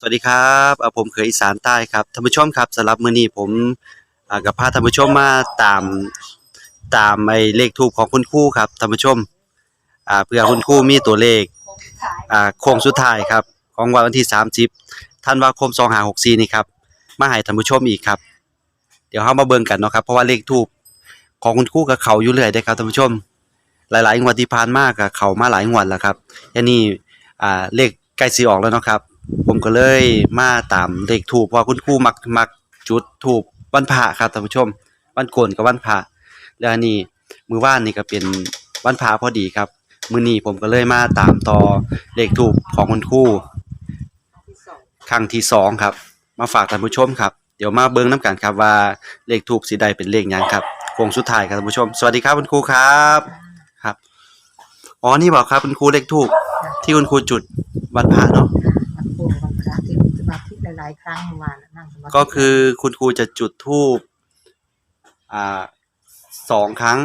สวัสดีครับอ่าผมเคยอีสานใต้ครับท่านผู้ชมครับสำหรับมื้อนี้ผมกับพาท่านผู้ชมมาตามตามไอ้เลขทูปของคุณครูครับท่านผู้ชมเพื่อคุณครูมีตัวเลขโค้งสุดท้ายครับของวันที่ 30ธันวาคม2564นี่ครับมาให้ท่านผู้ชมอีกครับ เดี๋ยวเฮามาเบิ่งกันเนาะครับเพราะว่าเลขทูปของคุณครูกับเขาอยู่เรื่อยเด้ครับท่านผู้ชม หลายๆงวดที่ผ่านมาก็เขามาหลายงวดแล้วครับอันนี้อ่าเลขใกล้สิออกแล้วเนาะครับ ผมก็เลยมาตามเลขถูกเพราคุณครูมักมักจุดถูกวันพระครับท่านผู้ชม วันโกนกับวันพระแล้วอันนี้มือวานนี่ก็เป็นวันพระพอดีครับ มือนี้ผมก็เลยมาตามต่อเลขถูกของคุณครูครั้งที่สองครับ มาฝากท่านผู้ชมครับเดี๋ยวมาเบิ่งน้กันครับว่าเลขถูกสิได้เป็นเลขยังครับโค้งสุดท้ายครับท่านผู้ชม สวัสดีครับคุณครูครับครับอ๋อนี่บอกครับคุณครูเลขถูกที่คุณครูจุดวันพระเนาะ หลายๆครั้งเมื่อวานน่ะนั่งสมาธิก็คือคุณครูจะจุดธูปอ่าสองครั้ง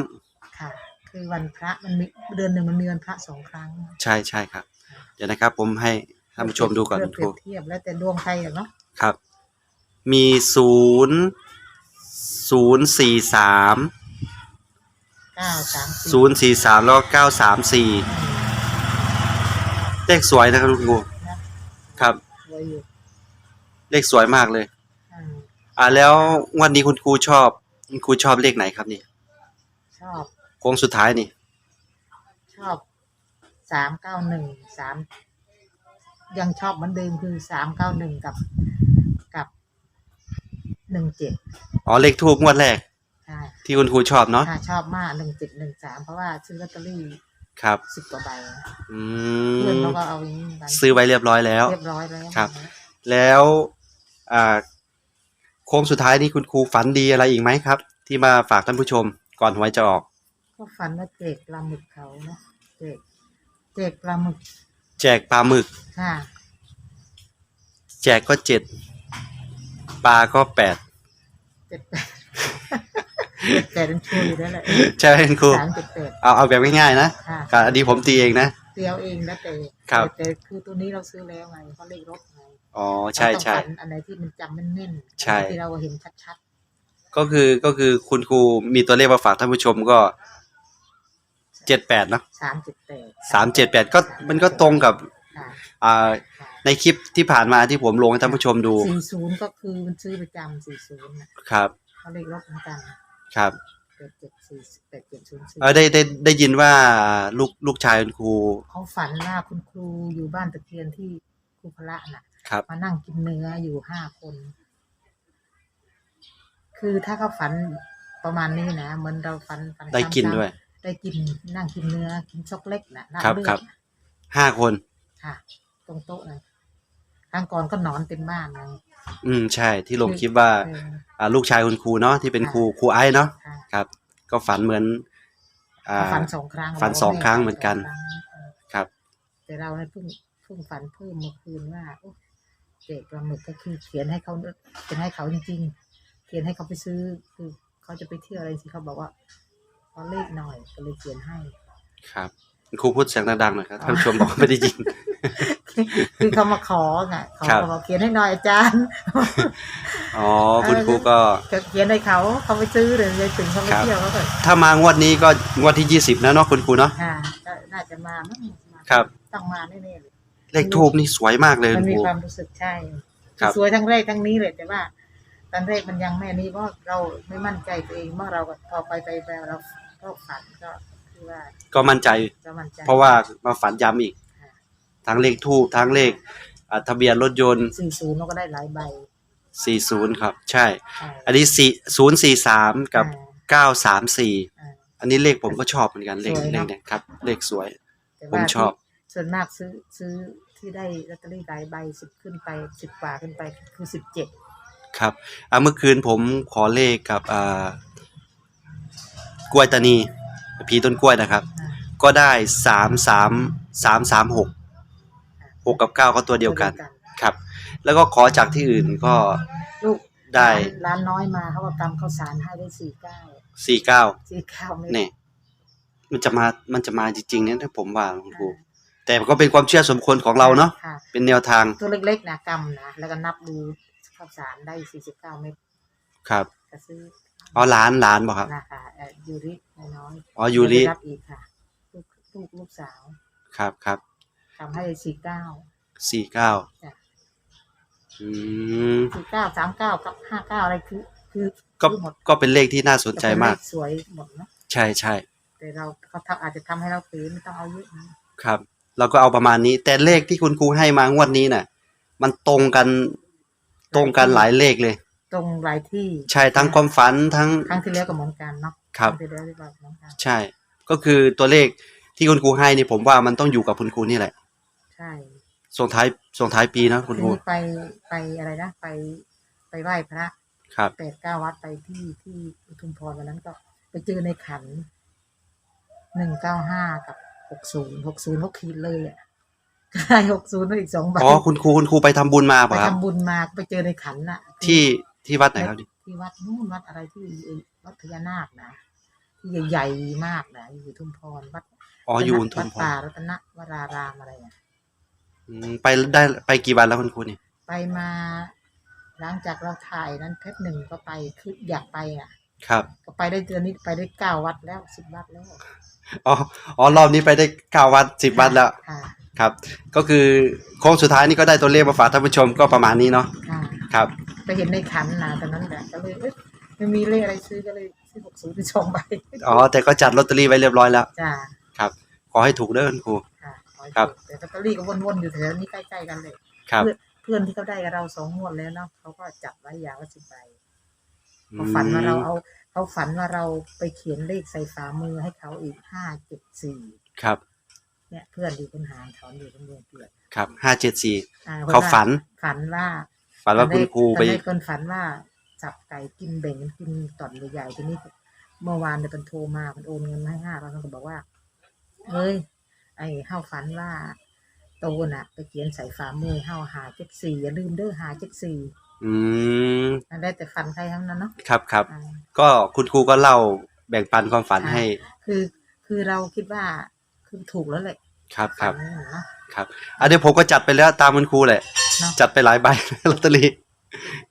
ค่ะ คือวันพระมันมีเดือนหนึ่งมันมีวันพระสองครั้งใช่ใช่ครับ เดี๋ยวนะครับ ผมให้ท่านผู้ชมดูก่อนเพื่คุณเปครีรูยบเทียบแล้วแต่ดวงใครอะเนาะครับ มีศูนย์ศูนย์สี่สามเก้าสามสี่ศูนย์สี่สามแล้วก็เก้าสามสี่อืมเลขสวยนะครับคุณครูนะ ครับรวยอยู่ เลขสวยมากเลยอืมอ่าแล้ววันนี้คุณครูชอบ คุณครูชอบเลขไหนครับนี่ชอบ โค้งสุดท้ายนี่ ชอบสามเก้าหนึ่งสามยังชอบเหมือนเดิมคือสามเก้าหนึ่งกับกับหนึ่งเจ็ดอ๋อเลขทูบงวดแรก ใช่ที่คุณครูชอบเนาะค่ะชอบมากหนึ่งเจ็ดหนึ่งสามเพราะว่าซื้อลอตเตอรี่ครับ สิบกว่าใบอืเพื่อนมเขาก็เอาอย่างนี้กันซื้อไว้เรียบร้อยแล้ว เรียบร้อยแล้วครับ แล้วอ่า โค้งสุดท้ายนี้คุณครูฝันดีอะไรอีกไหมครับ ที่มาฝากท่านผู้ชมก่อนหวยจะออก ก็ฝันว่าเจกปลาหมึกเขาเนาะเจกเจกปลาหมึก แจกปลาหมึก ค่ะ แจกก็เจ็ดปลาก็แปดเจ็ดแปดแต่เป็นชูอยู่แล้วแหละ ใช่ไหมคุณครูสามเจ็ดแปดเอาเอาแบบง่ายๆนะค่ะครับอันนี้ผมตีเองนะ เตียวเองแล้วแต่ครับ แต่คือตัวนี้เราซื้อแล้วไงเขาเลขรถไงอ๋อใช่ใช่ เราต้องฝันอันไหนที่มันจำแม่นๆใช่ที่เราเห็นชัดก็คือก็คือคุณครูมีตัวเลขมาฝากท่านผู้ชมก็เจ็ดแปดเนาะๆสามเจ็ดแปดสามเจ็ดแปดก็มันก็ตรงกับค่ะอ่าค่ะในคลิปที่ผ่านมาที่ผมลงให้ท่านผู้ชมดูสี่ศูนย์ก็คือมันซื้อประจำสี่ศูนย์ครับเขาเลขรถเหมือนกันครับแปด เจ็ดสี่แปดเจ็ดศูนย์สี่เออได้ได้ได้ยินว่าลูกลูกชายคุณครูเขาฝันว่าคุณครูอยู่บ้านตะเคียนที่ครูพระน่ะ ครับมานั่งกินเนื้ออยู่ห้าคน คือถ้าเขาฝันประมาณนี้นะเหมือนเราฝันฝันได้กินซ้ำๆด้วย ได้กินนั่งกินเนื้อกินซอกเล็กนะน้ำครับเลือครัดบห้าคน ค่ะ ตรงโต๊ะเลยครั้งก่อนก็นอนเต็มบ้านไง อืมใช่ที่ลงคลิปว่าเออ อ่าลูกชายคุณครูเนาะที่เป็นค่ะครูครูไอ้เนาะค่ะ ครับ ก็ฝันเหมือน อ่า ฝันสองครั้งฝันสองครั้งเหมือนกันสงครั้งเออครับ แต่เราเนี่ยเพิ่งเพิ่งฝันเพิ่มเมื่อคืนว่าโอ้เจ็บปลาหมึกก็คือเขียนให้เขาเป็นให้เขาจริงๆ เขียนให้เขาไปซื้อคือเขาจะไปเที่ยวอะไรสิเขาบอกว่าขอเลขหน่อยก็เลยเขียนให้ ครับ คุณครูพูดเสียงดังๆหน่อยครับท่านผู้ชมบอกไม่ได้ยิน คือเขามาขอไงเขาครับ บอกเขียนให้หน่อยอาจารย์อ๋อคุณครูก็ ก็เขียนให้เขาเขาไปซื้อเลยเลยถึงเขาไปครับ เที่ยวเขาก็ถ้ามางวดนี้ก็งวดที่ยี่สิบแล้วเนาะคุณครูเนาะค่ะก็น่าจะมามั้งมาครับ ต้องมาแน่ๆเลยเลขทูบนี่สวยมากเลยมัคุนณมีครู ความรู้สึกใช่ครับ สวยทั้งแรกทั้งนี้เลยแต่ว่าตอนแรกมันยังไม่นี้เพราะเราไม่มั่นใจตัวเองเมื่อเราก็พอไปไปไปเราก็ฝันก็คือว่าก็มั่นใจ จะมั่นใจเพราะว่ามาฝันย้ำอีกค่ะ ทั้งเลขทูบทั้งเลขอ่าทะเบียนรถยนต์ สี่ศูนย์เราก็ได้หลายใบ 40 ครับ ใช่ใช่อันนี้4 043 กับ อ่า934 อ่า อันนี้เลขผมก็ชอบเหมือนกันเลขสวยเลเนขอะ เนี่ยครับ เลขสวย แต่ผมว่าชอบที่ส่วนมากซื้อซื้อที่ได้ลอตเตอรี่หลายใบสิบขึ้นไปสิบกว่าขึ้นไปคือสิบเจ็ดครับอ่าเมื่อคืนผมขอเลขกับอ่ากล้วยตานีผีต้นกล้วยนะครับ ก็ได้สามสามสามสาม หกหกกับเก้าก็ตัวเดียวกันครับ แล้วก็ขอจากที่อื่นก็ ลูกได้ ร้านร้านน้อยมาเขาก็กำข้าวสารให้ได้สี่เก้าสี่เก้าสี่เก้าไม่เนี่ยมันจะมามันจะมาจริงๆเนี่ยถ้าผมว่าคุณครูแต่แต่ก็เป็นความเชื่อสมควรของเราเนาะค่ะเป็นแนวทางตัวเล็กๆนะกำนะแล้วก็นับดูข้าวสารได้สี่สิบเก้าเม็ดครับก็ซื้ออ๋อหลานหลานบอกครับนะคะเอ่อยูริน้อยๆอ๋อยูริได้รับอีกค่ะลูกลูกลูกสาวครับครับ ทำให้สี่เก้าสี่เก้าจ้ะอืมสี่เก้าสามเก้ากับห้าเก้าอะไรคือ คือก็คือหมดก็เป็นเลขที่น่าสนใจมากแต่เป็นเลขสวยหมดเนาะใช่ใช่แต่เราเขาทำอาจจะทำให้เราถือไม่ต้องเอาเยอะนะครับ เราก็เอาประมาณนี้ แต่เลขที่คุณครูให้มางวดนี้น่ะ มันตรงกันตรงกันหลายเลขเลย ตรงหลายที่ ใช่ทั้งความฝันทั้งครั้งที่แล้วก็เหมือนกันเนาะครับงที่แล้วที่เราเหมือนกันใช่ ก็คือตัวเลขที่คุณครูให้นี่ผมว่ามันต้องอยู่กับคุณครูนี่แหละ ใช่ส่งท้ายส่งท้ายปีนะคุณทีครูนี้ไปไปอะไรนะไปไปไหว้พระครับ แปดเก้าวัดไปที่ที่อุทุมพรวันนั้นก็ไปเจอในขันหนึ่งเก้าห้ากับหกศูนย์หกศูนย์หกขีดเลยอะได้หกศูนย์อีกสองใบอ๋อคุณครูคุณครูไปทำบุญมาไปป่ะครับ ทำบุญมาไปเจอในขันน่ะ ที่ที่วัดไหนครับที่วัดนู่นวัดอะไรที่วัดพญานาคนะที่ใหญ่ๆมากนะอยู่อุทุมพรวัดอ๋ออยู่อุทุวัมดพรป่ารัตนวรารามอะไรอะ อืมไปได้ไปกี่วันแล้วคุณครูนี่ไปมา หลังจากเราถ่ายนั้นเพชรหนึ่งก็ไปคืออยากไปอะ ครับก็ไปได้เดือนนี้ไปได้เก้าวัดแล้วสิบวัดแล้วอ๋ออ๋อรอบนี้ไปได้เก้าวัดสิบวัดแล้วค่ะครับ ก็คือโค้งสุดท้ายนี่ก็ได้ตัวเลขมาฝากท่านผู้ชมก็ประมาณนี้เนาะค่ะครับ ไปเห็นในขันนะตอนนั้นแหละก็เลยเอ๊ะไม่มีเลขอะไรซื้อก็เลยซื้อหกศูนย์ไปสองใบอ๋อแต่ก็จัดลอตเตอรี่ไว้เรียบร้อยแล้วจ้า ครับ ขอให้ถูกเด้อคุณครู ค่ะขอให้ครับถูกแต่ลอตเตอรี่ก็วนๆอยู่แถวนี้ใกล้ๆกันเลยครับ เพื่อนเพื่อนที่เขาได้กับเราสองงวดแล้วเนาะเขาก็จับไว้อย่างละสิบใบเขาฝันว่าเราเอาเขาฝันว่าเราไปเขียนเลขใส่ฝ่ามือให้เขาอีกห้าเจ็ดสี่ครับ เนี่ยเพื่อนอยู่คุณหารถอนอยู่คุณเมืองเกียรติครับห้าเจ็ดสี่อ่เขาฝัน ฝันว่าฝันว่าคุณครูไปตอนแรกคนฝันว่าจับไก่กินเบ่งกินตอนใหญ่ๆทีนี้เมื่อวานเนี่ยเป็นโทรมาเป็นโอนเงินมาให้ห้าร้อยมันก็บอกว่าเฮ้ย ไอ้เฮาฝันว่าโตน่ะ ไปเขียนใส่ฝ่ามือเฮาหาเจ็ดสี่อย่าลืมเด้อหาเจ็ดสี่อืมนั่นได้แต่ฝันใครทั้งนั้นเนาะครับครับ อ่าก็คุณครูก็เล่าแบ่งปันความฝันให้คือคือเราคิดว่าคือถูกแล้วแหละครับคฝัรันบนี่เนาะครับอะเดี๋ยวผมก็จัดไปแล้วตามคุณครูแหละ เนาะจัดไปหลายใบ ลอตเตอรี่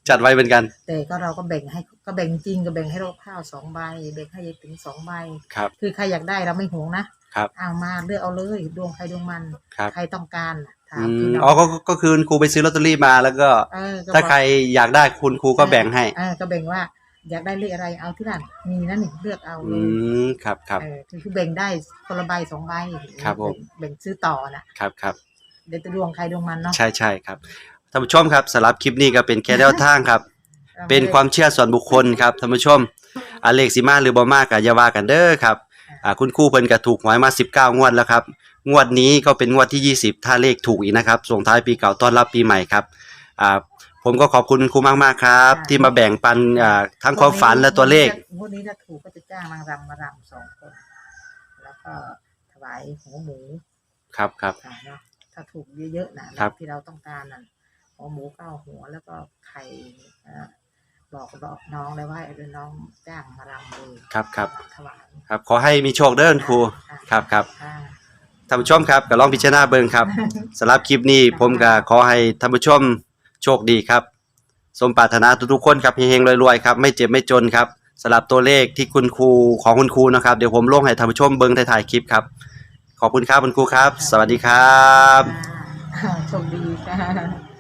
จัดไว้เหมือนกันแต่ก็เราก็แบ่งให้ก็แบ่งจริงก็แบ่งให้เราข้าวสองใบแบ่งให้ยายถึงสองใบ ครับ คือใครอยากได้เราไม่หวงนะ ครับเอามาเลือกเอาเลยดวงใครดวงมันครับ ใครต้องการน่ะถาอืมพี่มน้องอ๋อก็ก็ก็คือคุณครูไปซื้อลอตเตอรี่มาแล้วก็ เออก็ถ้าบอกใครอยากได้คุณครูก็แบ่งให้ เออก็แบ่งว่า อยากได้เลขอะไรเอาที่นั่นมีนั่นนี่เลือกเอาเลอืยมครับครับ เออคือคือแบ่งได้คนละใบสองใบครับผม แบ่งซื้อต่อน่ะครับครับ เดี๋ยวจะดวงใครดวงมันเนาะ ใช่ใช่ครับท่านผู้ชมครับสำหรับคลิปนี้ก็เป็นแค่แนวทางครับราเป็นไได้ความเชื่อส่วนบุคคลครับท่านผู้ชมอาเลขสิมาหรือบ่มากก็อย่าว่ากันเด้อครับอ่า คุณครูเพิ่นก็ถูกหวยมา 19 งวดแล้วครับ งวดนี้ก็เป็นงวดที่ 20 ถ้าเลขถูกอีกนะครับ ส่งท้ายปีเก่าต้อนรับปีใหม่ครับอ่าผมก็ขอบคุณคุณครูมากๆครับ ที่มาแบ่งปันอ่าทั้งความฝันและตัวเลขงวดนี้ถ้าถูกก็จะจ้างนางรำมารำสองคน แล้วก็ถวายหัวหมู ครับครับค่ะเนาะถ้าถูกเยอะๆนะครับที่เราต้องการนั่นหัวหมูเก้าหัวแล้วก็ไข่เอ่อ บอกบอกน้องเลยว่าเดี๋ยวน้องจ้างมารำเลยครับครับถวายครับ ขอให้มีโชคเด้อคุณครูะครับครับค่ะท่านผู้ชมครับก็ลองพิจารณาเบิ่งครับสำหรับคลิปนี้ผมก็ขอให้ท่านผู้ชมโชคดีครับ สมปรารถนาทุกๆคนครับเฮงๆรวยๆครับไม่เจ็บไม่จนครับสำหรับตัวเลขที่คุณครูของคุณครูนะครับเดี๋ยวผมลงให้ท่านผู้ชมเบิ่งถ่ายๆคลิปครับ ขอบคุณครับคุณครูครับ สวัสดีครับค่ะโชคดีค่ะ